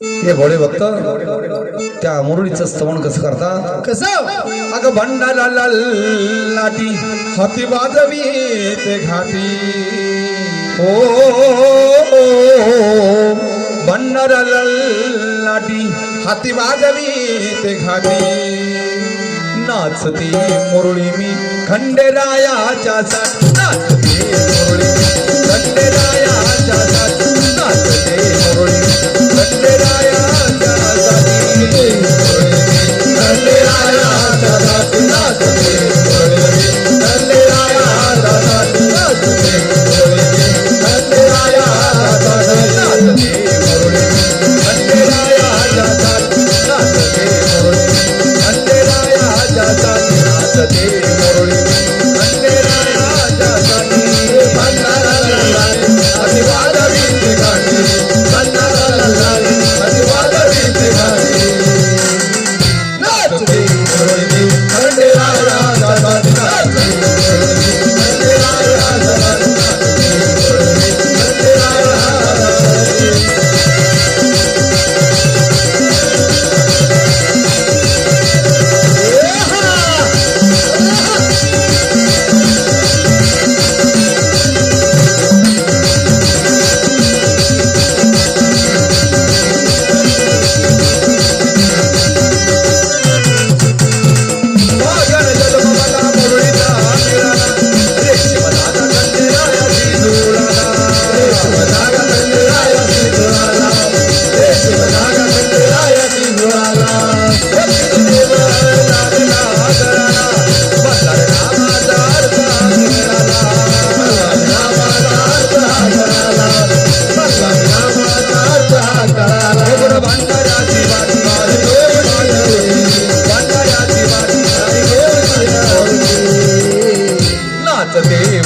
हे भोळे भक्त त्या मुरळीचं स्तवन कसं करतात? कस? अग भंडाला हाती बाजवी ते घाटी. हो भंडारा लाटी हाती बाजवी ते घाटी. नाचती मुरळी मी खंडेरायाच्या नाचती मुरळी खंडेरायाच्या 这电影